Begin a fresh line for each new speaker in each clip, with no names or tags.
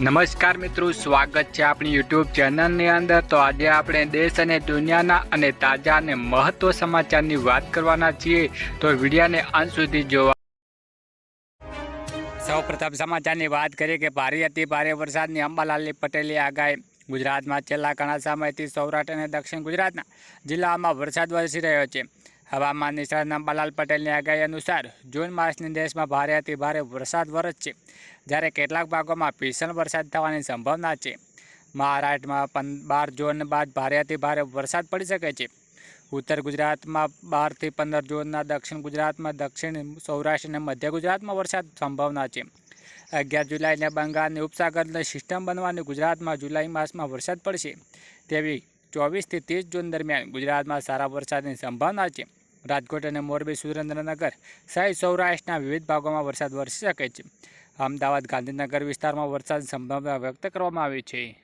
નમસ્કાર મિત્રો, સ્વાગત છે આપણી યુટ્યુબ ચેનલની અંદર. તો આજે આપણે દેશ અને દુનિયાના અને તાજા અને મહત્વ સમાચારની વાત કરવાના છીએ. તો વિડીયાને અંત સુધી જોવા સૌ પ્રથમ સમાચારની વાત કરીએ કે ભારે અતિ ભારે વરસાદની અંબાલાલની પટેલની આગાહી. ગુજરાતમાં છેલ્લા ઘણા સમયથી સૌરાષ્ટ્ર અને દક્ષિણ ગુજરાતના જિલ્લાઓમાં વરસાદ વરસી રહ્યો છે. હવામાન નિષ્ણાત અંબાલાલ પટેલની આગાહી અનુસાર જૂન માસની દેશમાં ભારે અતિ ભારે વરસાદ વરસશે જ્યારે કેટલાક ભાગોમાં ભીષણ વરસાદ થવાની સંભાવના છે. મહારાષ્ટ્રમાં પં બાર જૂન બાદ ભારે અતિ ભારે વરસાદ પડી શકે છે. ઉત્તર ગુજરાતમાં બારથી પંદર જૂનના, દક્ષિણ ગુજરાતમાં દક્ષિણ સૌરાષ્ટ્ર અને મધ્ય ગુજરાતમાં વરસાદ સંભાવના છે. અગિયાર જુલાઈને બંગાળની ઉપસાગરની સિસ્ટમ બનવાની ગુજરાતમાં જુલાઈ માસમાં વરસાદ પડશે. તેવી ચોવીસથી ત્રીસ જૂન દરમિયાન ગુજરાતમાં સારા વરસાદની સંભાવના છે. રાજકોટ અને મોરબી સુરેન્દ્રનગર સહિત સૌરાષ્ટ્રના વિવિધ ભાગોમાં વરસાદ વરસી શકે છે. અમદાવાદ, ગાંધીનગર વિસ્તારમાં વરસાદની સંભાવના વ્યક્ત કરવામાં આવી છે.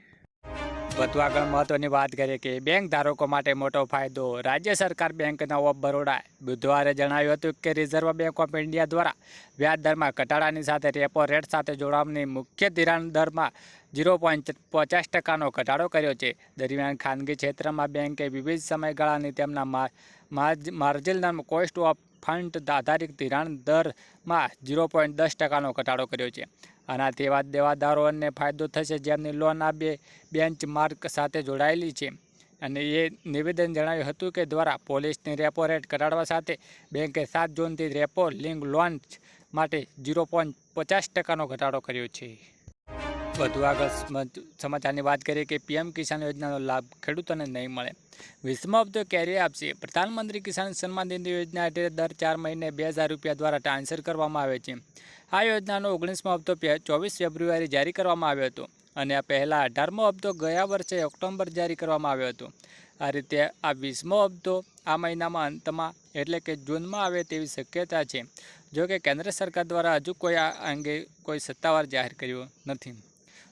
વધુ આગળ મહત્વની વાત કરીએ કે બેંક ધારકો માટે મોટો ફાયદો રાજ્ય સરકાર બેંકના ઓફ બરોડા. બુધવારે જણાવ્યું હતું કે રિઝર્વ બેંક ઓફ ઇન્ડિયા દ્વારા વ્યાજ દરમાં ઘટાડાની સાથે રેપો રેટ સાથે જોડાવાની મુખ્ય ધિરાણ દરમાં ઝીરો પોઈન્ટ પચાસ ટકાનો ઘટાડો કર્યો છે. દરમિયાન ખાનગી ક્ષેત્રમાં બેંકે વિવિધ સમયગાળાની તેમના માર્જિનલ કોસ્ટ ઓફ ફંડ આધારિત ધિરાણ દરમાં ઝીરો પોઈન્ટ દસ ટકાનો ઘટાડો કર્યો છે. આનાથી એવા દેવાદારોને ફાયદો થશે જેમની લોન આ બે બેન્ચ માર્ક સાથે જોડાયેલી છે. અને એ નિવેદન જણાવ્યું હતું કે દ્વારા પોલીસની રેપો રેટ ઘટાડવા સાથે બેંકે સાત જૂનથી રેપો લિંક લોન માટે ઝીરો પોઈન્ટ પચાસ ટકાનો ઘટાડો કર્યો છે. વધુ આગળ સમાચારની વાત કરીએ કે પીએમ કિસાન યોજનાનો લાભ ખેડૂતોને નહીં મળે. વીસમો હપ્તો ક્યારે આપશે. પ્રધાનમંત્રી કિસાન સન્માન નિધિ યોજના હેઠળ દર ચાર મહિને બે હજાર રૂપિયા દ્વારા ટ્રાન્સફર કરવામાં આવે છે. આ યોજનાનો ઓગણીસમો હપ્તો ચોવીસ ફેબ્રુઆરી જારી કરવામાં આવ્યો હતો અને આ પહેલાં અઢારમો હપ્તો ગયા વર્ષે ઓક્ટોબર જારી કરવામાં આવ્યો હતો. આ રીતે આ વીસમો હપ્તો આ મહિનામાં અંતમાં એટલે કે જૂનમાં આવે તેવી શક્યતા છે. જો કે કેન્દ્ર સરકાર દ્વારા હજુ કોઈ આ અંગે કોઈ સત્તાવાર જાહેર કર્યું નથી.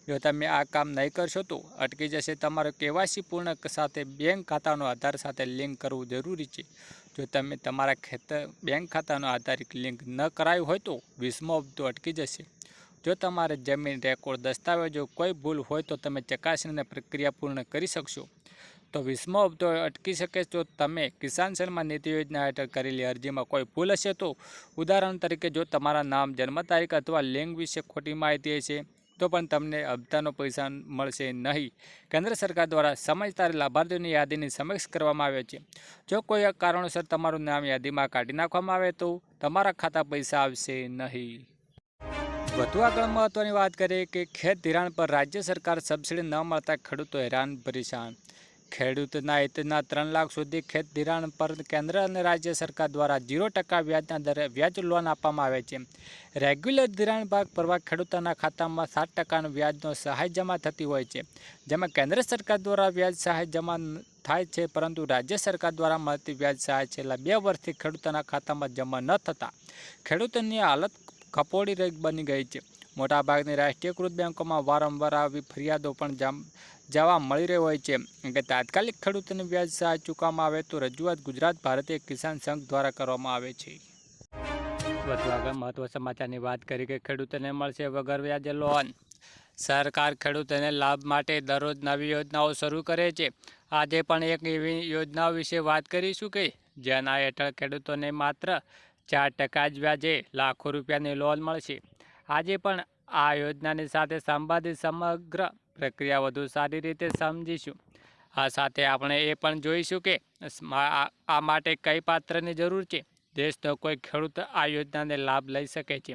જો તમે આ કામ નહીં કરશો તો અટકી જશે તમારો કેવાયસી પૂર્ણ સાથે બેંક ખાતાનો આધાર સાથે લિંક કરવું જરૂરી છે. જો તમે તમારા ખેતર બેંક ખાતાનો આધારિત લિંક ન કરાયું હોય તો વીસમો હપ્તો અટકી જશે. જો તમારે જમીન રેકોર્ડ દસ્તાવેજો કોઈ ભૂલ હોય તો તમે ચકાસણીને પ્રક્રિયા પૂર્ણ કરી શકશો. તો વીસમો હપ્તો અટકી શકે તો તમે કિસાન સન્માન નીતિ યોજના હેઠળ કરેલી અરજીમાં કોઈ ભૂલ હશે તો ઉદાહરણ તરીકે જો તમારા નામ, જન્મ તારીખ અથવા લિંગ વિશે ખોટી માહિતી હશે તો પણ તમને હપ્તાનો પૈસા મળશે નહીં. કેન્દ્ર સરકાર દ્વારા સમજદાર લાભાર્થીઓની યાદીની સમીક્ષ કરવામાં આવે છે. જો કોઈ કારણોસર તમારું નામ યાદીમાં કાઢી નાખવામાં આવે તો તમારા ખાતા પૈસા આવશે નહીં. વધુ આગળ મહત્વની વાત કરીએ કે ખેત ધિરાણ પર રાજ્ય સરકાર સબસિડી ન મળતા ખેડૂતો હેરાન પરેશાન. ખેડૂતના હિતના ત્રણ લાખ સુધી ખેત ધિરાણ પર કેન્દ્ર અને રાજ્ય સરકાર દ્વારા ઝીરો ટકા વ્યાજના દરે વ્યાજ લોન આપવામાં આવે છે. રેગ્યુલર ધિરાણ ભાગ ભરવા ખેડૂતોના ખાતામાં સાત ટકાનું વ્યાજનો સહાય જમા થતી હોય છે. જેમાં કેન્દ્ર સરકાર દ્વારા વ્યાજ સહાય જમા થાય છે, પરંતુ રાજ્ય સરકાર દ્વારા મળતી વ્યાજ સહાય છેલ્લા બે વર્ષથી ખેડૂતોના ખાતામાં જમા ન થતાં ખેડૂતોની હાલત કપોડી બની ગઈ છે. મોટાભાગની રાષ્ટ્રીયકૃત બેંકોમાં વારંવાર આવી ફરિયાદો પણ જામ જવા મળી રહ્યો હોય છે. કે તાત્કાલિક ખેડૂતોને વ્યાજ સહાય ચૂકવવામાં આવે તો રજૂઆત ગુજરાત ભારતીય કિસાન સંઘ દ્વારા કરવામાં આવે છે. વધુ આગળ મહત્વ સમાચારની વાત કરી કે ખેડૂતોને મળશે વગર વ્યાજે લોન. સરકાર ખેડૂતોને લાભ માટે દરરોજ નવી યોજનાઓ શરૂ કરે છે. આજે પણ એક એવી યોજનાઓ વિશે વાત કરીશું કે જેના હેઠળ ખેડૂતોને માત્ર ચાર ટકા જ વ્યાજે લાખો રૂપિયાની લોન મળશે. આજે પણ આ યોજનાની સાથે સંબંધિત સમગ્ર પ્રક્રિયા વધુ સારી રીતે સમજીશું. આ સાથે આપણે એ પણ જોઈશું કે આ માટે કઈ પાત્રની જરૂર છે? દેશનો કોઈ ખેડૂત આ યોજનાને લાભ લઈ શકે છે.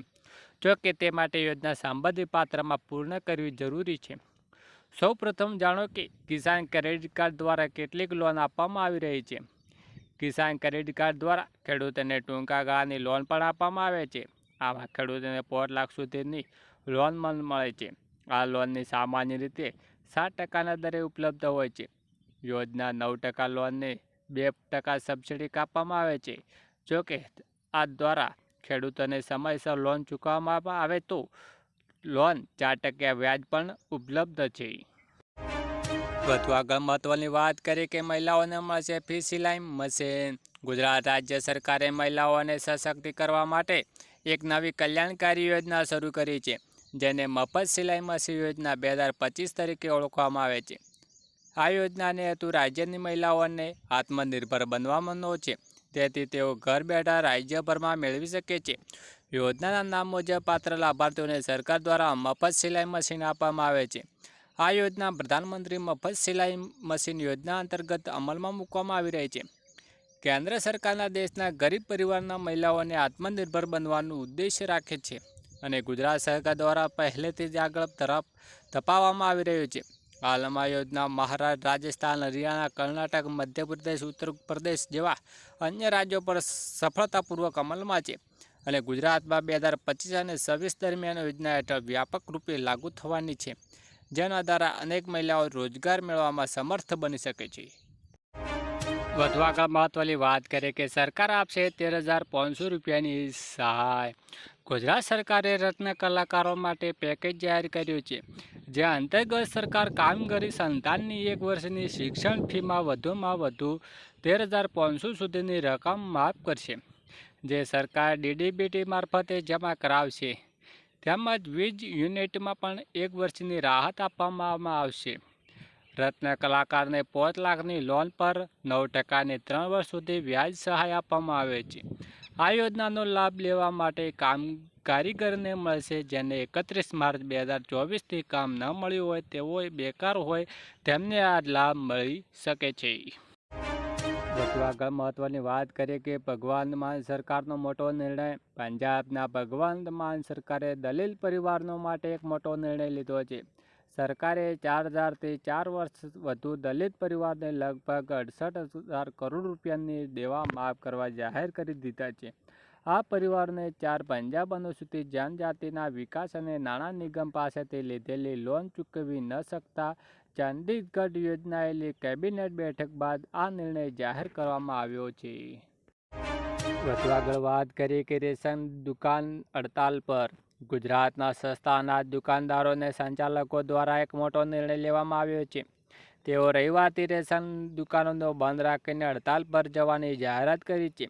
જો કે તે માટે યોજના સંબંધિત પાત્રમાં પૂર્ણ કરવી જરૂરી છે. સૌપ્રથમ જાણો કે કિસાન ક્રેડિટ કાર્ડ દ્વારા કેટલીક લોન આપવામાં આવી રહી છે. કિસાન ક્રેડિટ કાર્ડ દ્વારા ખેડૂતોને ટૂંકા ગાળાની લોન પણ આપવામાં આવે છે. આમાં ખેડૂતોને પોઢ લાખ સુધીની લોન મળે છે. આ લોનની સામાન્ય રીતે સાત ટકાના દરે ઉપલબ્ધ હોય છે. યોજના નવ ટકા લોનને બે ટકા સબસિડી કાપવામાં આવે છે. જોકે આ દ્વારા ખેડૂતોને સમયસર લોન ચૂકવવામાં આવે તો લોન ચાર ટકા વ્યાજ પણ ઉપલબ્ધ છે. વધુ આગળ મહત્વની વાત કરીએ કે મહિલાઓને મળશે ફી સિલાઈ મશીન. ગુજરાત રાજ્ય સરકારે મહિલાઓને સશક્તિ કરવા માટે એક નવી કલ્યાણકારી યોજના શરૂ કરી છે. જેને મફત સિલાઈ મશીન યોજના બે હજાર પચીસ તરીકે ઓળખવામાં આવે છે. આ યોજનાને હેતુ રાજ્યની મહિલાઓને આત્મનિર્ભર બનવાનો છે. તેથી તેઓ ઘર બેઠા રાજ્યભરમાં મેળવી શકે છે. યોજનાના નામ મુજબ પાત્ર લાભાર્થીઓને સરકાર દ્વારા મફત સિલાઈ મશીન આપવામાં આવે છે. આ યોજના પ્રધાનમંત્રી મફત સિલાઈ મશીન યોજના અંતર્ગત અમલમાં મૂકવામાં આવી રહી છે. કેન્દ્ર સરકારના દેશના ગરીબ પરિવારના મહિલાઓને આત્મનિર્ભર બનવાનું ઉદ્દેશ્ય રાખે છે. અને ગુજરાત સરકાર દ્વારા પહેલેથી જ આગળ તરફ ધપાવવામાં આવી રહ્યું છે. હાલમાં યોજના મહારાષ્ટ્ર રાજસ્થાન, હરિયાણા, કર્ણાટક, મધ્યપ્રદેશ ઉત્તર પ્રદેશ જેવા અન્ય રાજ્યો પર સફળતાપૂર્વક અમલમાં છે અને ગુજરાતમાં બે હજાર પચીસ અને છવ્વીસ દરમિયાન યોજના હેઠળ વ્યાપક રૂપે લાગુ થવાની છે. જેના દ્વારા અનેક મહિલાઓ રોજગાર મેળવવામાં સમર્થ બની શકે છે. વધુ આગળ મહત્વની વાત કરીએ કે સરકાર આપશે તેર હજાર પાંચસો રૂપિયાની સહાય. ગુજરાત સરકારે રત્ન કલાકારો માટે પેકેજ જાહેર કર્યું છે. જે અંતર્ગત સરકાર કામગીરી સંતાનની એક વર્ષની શિક્ષણ ફીમાં વધુમાં વધુ તેર હજાર પાંચસો સુધીની રકમ માફ કરશે, જે સરકાર ડીડીબીટી મારફતે જમા કરાવશે. તેમજ વીજ યુનિટમાં પણ એક વર્ષની રાહત આપવામાં આવશે. રત્ન કલાકારને પાંચ લાખની લોન પર નવ ટકાની ત્રણ વર્ષ સુધી વ્યાજ સહાય આપવામાં આવે છે. આ યોજનાનો લાભ લેવા માટે કામ કારીગરને મળશે જેને એકત્રીસ માર્ચ બે હજાર ચોવીસથી કામ ન મળ્યું હોય તેઓ બેકાર હોય તેમને આ લાભ મળી શકે છે. આગળ મહત્વની વાત કરીએ કે ભગવાન માન સરકારનો મોટો નિર્ણય, પંજાબના ભગવાન માન સરકારે દલીલ પરિવારનો માટે એક મોટો નિર્ણય લીધો છે. સરકારે ચાર હજારથી ચાર વર્ષ વધુ દલિત પરિવારને લગભગ અડસઠ હજાર કરોડ રૂપિયાની દેવા માફ કરવા જાહેર કરી દીધા છે. આ પરિવારને ચાર પંજાબ અનુસૂચિત જનજાતિના વિકાસ અને નાણાં નિગમ પાસેથી લીધેલી લોન ચૂકવી ન શકતા ચંદીગઢ યોજનાયેલી કેબિનેટ બેઠક બાદ આ નિર્ણય જાહેર કરવામાં આવ્યો છે. વધુ આગળ વાત કરીએ કે રેશન દુકાન હડતાલ પર. ગુજરાતના સસ્તા અનાજ દુકાનદારોને સંચાલકો દ્વારા એક મોટો નિર્ણય લેવામાં આવ્યો છે. તેઓ રવિવારથી રેશન દુકાનોનો બંધ રાખીને હડતાલ પર જવાની જાહેરાત કરી છે.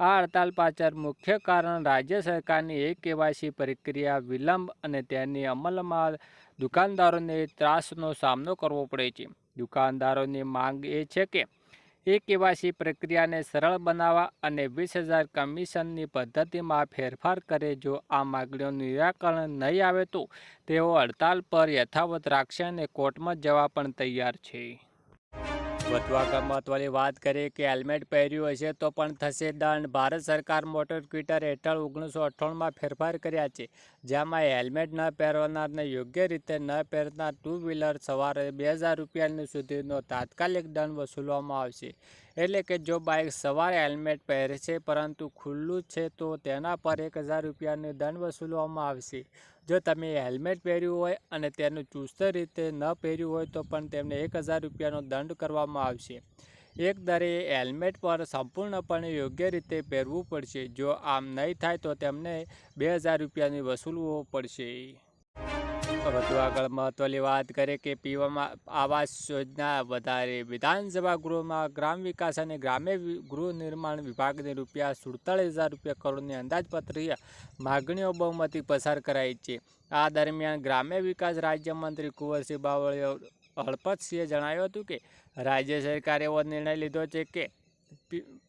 આ હડતાલ પાછળ મુખ્ય કારણ રાજ્ય સરકારની એક કેવાયસી પ્રક્રિયા વિલંબ અને તેની અમલમાં દુકાનદારોને ત્રાસનો સામનો કરવો પડે છે. દુકાનદારોની માંગ એ છે કે એ કેવાયસી પ્રક્રિયાને સરળ બનાવવા અને વીસ હજાર કમિશનની પદ્ધતિમાં ફેરફાર કરે જો આ માગણીઓનું નિરાકરણ નહીં આવે તો તેઓ હડતાલ પર યથાવત રાખશે અને કોર્ટમાં જવા પણ તૈયાર છે. વધુ મહત્વની વાત કરીએ કે હેલ્મેટ પહેર્યું હશે તો પણ થશે દંડ. ભારત સરકાર મોટર ક્વિટર હેઠળ ઓગણીસો અઠ્ઠાણુંમાં ફેરફાર કર્યા છે, જેમાં હેલ્મેટ ન પહેરનારને યોગ્ય રીતે ન પહેરનાર ટુ વ્હીલર સવારે બે હજાર રૂપિયાની સુધીનો તાત્કાલિક દંડ વસૂલવામાં આવશે. એટલે કે જો બાઇક સવારે હેલ્મેટ પહેરે છે પરંતુ ખુલ્લું છે તો તેના પર એક હજાર રૂપિયાની દંડ વસૂલવામાં આવશે. જો તમે હેલ્મેટ પહેર્યું હોય અને તેનું ચુસ્ત રીતે ન પહેર્યું હોય તો પણ તેમને એક હજાર રૂપિયાનો દંડ કરવામાં આવશે. એક દરે હેલ્મેટ પર સંપૂર્ણપણે યોગ્ય રીતે પહેરવું પડશે. જો આમ નહીં થાય તો તેમને બે હજાર રૂપિયાની વસૂલવો પડશે. વધુ આગળ મહત્વની વાત કરીએ કે પીવામાં આવાસ યોજના વધારે. વિધાનસભા ગૃહમાં ગ્રામ વિકાસ અને ગ્રામ્ય ગૃહ નિર્માણ વિભાગની રૂપિયા સુડતાળીસ હજાર રૂપિયા કરોડની અંદાજપત્રીય માગણીઓ બહુમતી પસાર કરાઈ છે. આ દરમિયાન ગ્રામ્ય વિકાસ રાજ્યમંત્રી કુંવરસિંહ બાવળીએ હળપતસિંહે જણાવ્યું હતું કે, રાજ્ય સરકારે એવો નિર્ણય લીધો છે કે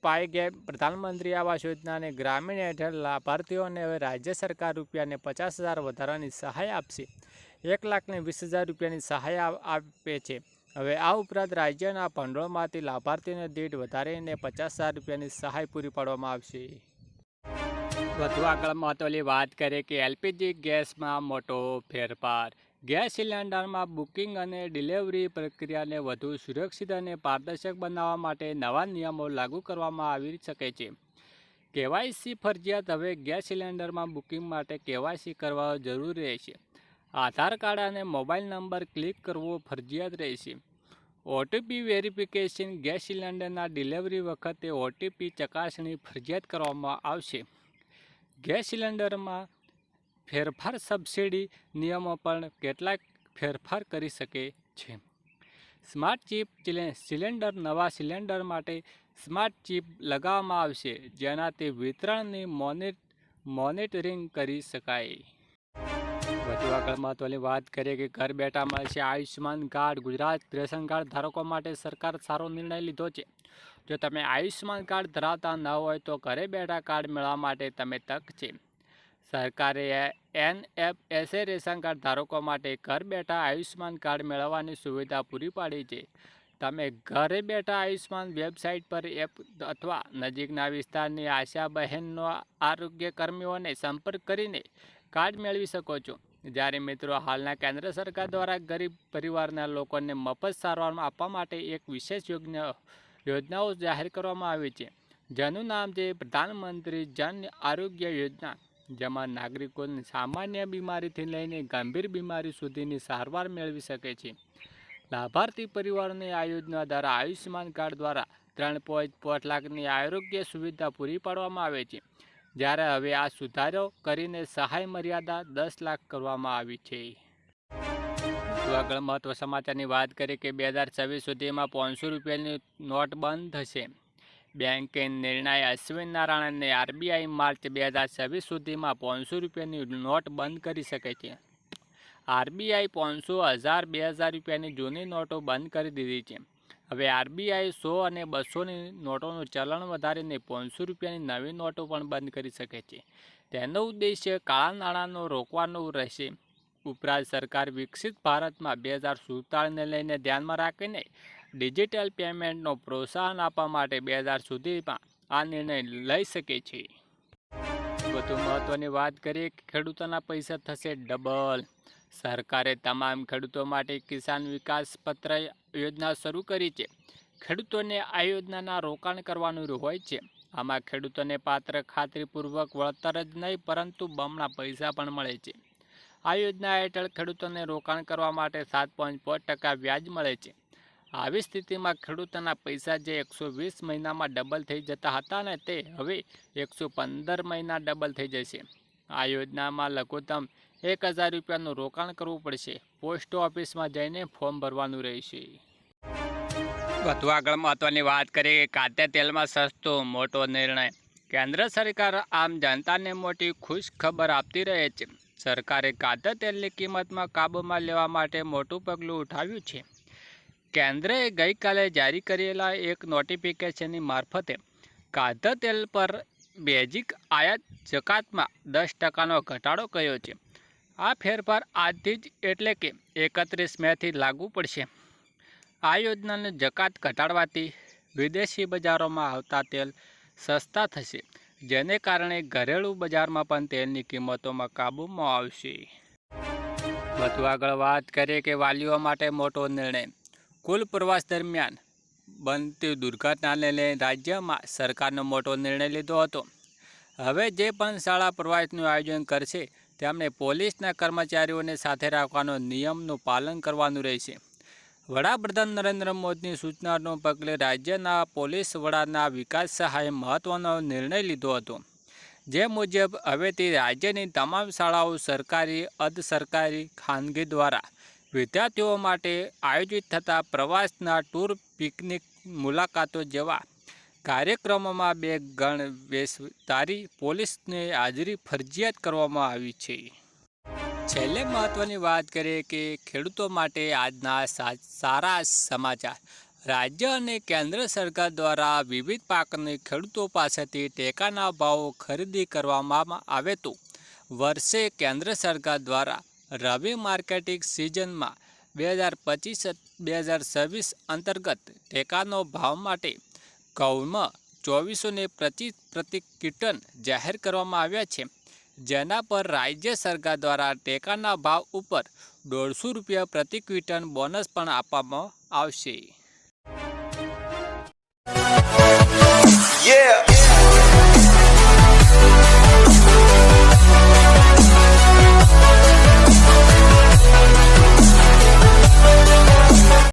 પાઈ ગેપ પ્રધાનમંત્રી આવાસ યોજનાને ગ્રામીણ હેઠળ લાભાર્થીઓને હવે રાજ્ય સરકાર રૂપિયાને પચાસ હજાર વધારાની સહાય આપશે. એક લાખને વીસ હજાર રૂપિયાની સહાય આપે છે. હવે આ ઉપરાંત રાજ્યના ભંડોળમાંથી લાભાર્થીને દીઠ વધારીને પચાસ હજાર રૂપિયાની સહાય પૂરી પાડવામાં આવશે. વધુ આગળ મહત્વની વાત કરીએ કે એલપીજી ગેસમાં મોટો ફેરફાર. ગેસ સિલિન્ડરમાં બુકિંગ અને ડિલિવરી પ્રક્રિયાને વધુ સુરક્ષિત અને પારદર્શક બનાવવા માટે નવા નિયમો લાગુ કરવામાં આવી શકે છે. કેવાયસી ફરજિયાત હવે ગેસ સિલિન્ડરમાં બુકિંગ માટે કેવાયસી કરવા જરૂરી રહેશે. આધાર કાર્ડ અને મોબાઈલ નંબર ક્લિક કરવો ફરજિયાત રહેશે. ઓટીપી વેરિફિકેશન ગેસ સિલિન્ડરના ડિલિવરી વખતે ઓટીપી ચકાસણી ફરજિયાત કરવામાં આવશે. ગેસ સિલિન્ડરમાં ફેરફાર સબસિડી નિયમો પણ કેટલાક ફેરફાર કરી શકે છે. સ્માર્ટ ચિપ સિલિન્ડર નવા સિલિન્ડર માટે સ્માર્ટ ચિપ લગાવવામાં આવશે, જેનાથી વિતરણની મોનિટ, મોનિટરિંગ કરી શકાય. વધુ આગળ મહત્વની વાત કરીએ કે ઘર બેઠા મળશે Ayushman card. Gujarat ration card ધારકો માટે સરકાર સારો નિર્ણય લીધો છે. જો તમે આયુષ્યમાન કાર્ડ ધરાવતા ન હોય તો ઘરે બેઠા કાર્ડ મેળવવા માટે તમે તક છે. સરકારે N F S A ration card ધારકો માટે ઘર બેઠા આયુષ્યમાન કાર્ડ મેળવવાની સુવિધા પૂરી પાડી છે. તમે ઘરે બેઠા આયુષ્યમાન વેબસાઇટ પર એપ અથવા નજીકના વિસ્તારની આશા બહેનનો આરોગ્ય કર્મીઓને સંપર્ક કરીને કાર્ડ મેળવી શકો છો. જ્યારે મિત્રો હાલના કેન્દ્ર સરકાર દ્વારા ગરીબ પરિવારના લોકોને મફત સારવાર આપવા માટે એક વિશેષ યોજના, યોજનાઓ જાહેર કરવામાં આવી છે. જેનું નામ છે પ્રધાનમંત્રી જન આરોગ્ય યોજના, જેમાં નાગરિકોને સામાન્ય બીમારીથી લઈને ગંભીર બીમારી સુધીની સારવાર મેળવી શકે છે. લાભાર્થી પરિવારોને આ યોજના દ્વારા આયુષ્યમાન કાર્ડ દ્વારા ત્રણ પોઈન્ટ પાંચ લાખની આરોગ્ય સુવિધા પૂરી પાડવામાં આવે છે. જ્યારે હવે આ સુધારો કરીને સહાય મર્યાદા દસ લાખ કરવામાં આવી છે. આગળ મહત્વ સમાચારની વાત કરીએ કે બે હજાર છવ્વીસ સુધીમાં પાંચસો રૂપિયાની નોટ બંધ થશે. બેંકે નિર્ણય અશ્વિન નારાયણને આરબીઆઈ માર્ચ બે હજાર છવ્વીસ સુધીમાં પાંચસો રૂપિયાની નોટ બંધ કરી શકે છે. આરબીઆઈ પાંચસો હજાર બે હજાર રૂપિયાની જૂની નોટો બંધ કરી દીધી છે. હવે આરબીઆઈ સો અને બસોની નોટોનું ચલણ વધારીને પાંચસો રૂપિયાની નવી નોટો પણ બંધ કરી શકે છે. તેનો ઉદ્દેશ્ય કાળા નાણાંનો રોકવાનો રહેશે. ઉપરાંત સરકાર વિકસિત ભારતમાં બે હજાર સુડતાળીસને લઈને ધ્યાનમાં રાખીને ડિજિટલ પેમેન્ટનો પ્રોત્સાહન આપવા માટે બે હજાર સુધીમાં આ નિર્ણય લઈ શકે છે. વધુ મહત્ત્વની વાત કરીએ કે ખેડૂતોના પૈસા થશે ડબલ. સરકારે તમામ ખેડૂતો માટે કિસાન વિકાસ પત્ર યોજના શરૂ કરી છે. ખેડૂતોને આ યોજનાના રોકાણ કરવાનું હોય છે. આમાં ખેડૂતોને પાત્ર ખાતરીપૂર્વક વળતર જ નહીં, પરંતુ બમણા પૈસા પણ મળે છે. આ યોજના હેઠળ ખેડૂતોને રોકાણ કરવા માટે સાત પોઈન્ટ પાંચ ટકા વ્યાજ મળે છે. આવી સ્થિતિમાં ખેડૂતોના પૈસા જે એકસો વીસ મહિનામાં ડબલ થઈ જતા હતા ને તે હવે એકસો પંદર મહિના ડબલ થઈ જશે. આ યોજનામાં લઘુત્તમ એક હજાર રૂપિયાનું રોકાણ કરવું પડશે. પોસ્ટ ઓફિસમાં જઈને ફોર્મ ભરવાનું રહેશે. વધુ આગળ મહત્વની વાત કરીએ કાતે તેલમાં સસ્તો, મોટો નિર્ણય. કેન્દ્ર સરકાર આમ જનતાને મોટી ખુશ ખબર આપતી રહે છે. સરકારે ખાદ્ય તેલની કિંમતમાં કાબૂમાં લેવા માટે મોટું પગલું ઉઠાવ્યું છે. કેન્દ્રએ ગઈકાલે જારી કરેલા એક નોટિફિકેશનની મારફતે ખાદ્ય તેલ પર બેઝિક આયાત જકાતમાં દસ ટકાનો ઘટાડો કર્યો છે. આ ફેરફાર આજથી જ એટલે કે એકત્રીસ મેથી લાગુ પડશે. આ યોજનાને જકાત ઘટાડવાથી વિદેશી બજારોમાં આવતા તેલ સસ્તા થશે, જેને કારણે ઘરેલું બજારમાં પણ તેલની કિંમતોમાં કાબૂમાં આવશે. વધુ આગળ વાત કરીએ કે વાલીઓ માટે મોટો નિર્ણય. કુલ પ્રવાસ દરમિયાન બનતી દુર્ઘટનાને લઈને રાજ્યમાં સરકારનો મોટો નિર્ણય લીધો હતો. હવે જે પણ શાળા પ્રવાસનું આયોજન કરશે તેમણે પોલીસના કર્મચારીઓને સાથે રાખવાનો નિયમનું પાલન કરવાનું રહેશે. વડાપ્રધાન નરેન્દ્ર મોદીની સૂચનાનો પગલે રાજ્યના પોલીસ વડાના વિકાસ સહાયે મહત્ત્વનો નિર્ણય લીધો હતો. જે મુજબ, હવેથી રાજ્યની તમામ શાળાઓ સરકારી અર્ધ સરકારી ખાનગી દ્વારા વિદ્યાર્થીઓ માટે આયોજિત થતા પ્રવાસના ટૂર પિકનિક મુલાકાતો જેવા કાર્યક્રમોમાં બે ગણ વેશધારી પોલીસને હાજરી ફરજિયાત કરવામાં આવી છે. છેલ્લે મહત્ત્વની વાત કરીએ કે ખેડૂતો માટે આજના સારા સમાચાર. રાજ્ય અને કેન્દ્ર સરકાર દ્વારા વિવિધ પાકને ખેડૂતો પાસેથી ટેકાના ભાવો ખરીદી કરવામાં આવે તો વર્ષે કેન્દ્ર સરકાર દ્વારા રવિ માર્કેટિંગ સિઝનમાં બે હજાર પચીસ, બે હજાર છવ્વીસ અંતર્ગત ટેકાનો ભાવ માટે ઘઉંમાં ચોવીસો ને પચીસ પ્રતિ કિટન જાહેર કરવામાં આવ્યા છે જેના પર રાજ્ય સરકાર દ્વારા ટેકાના ભાવ ઉપર દોઢસો રૂપિયા પ્રતિ ક્વિટન બોનસ પણ આપવામાં આવશે
Yeah.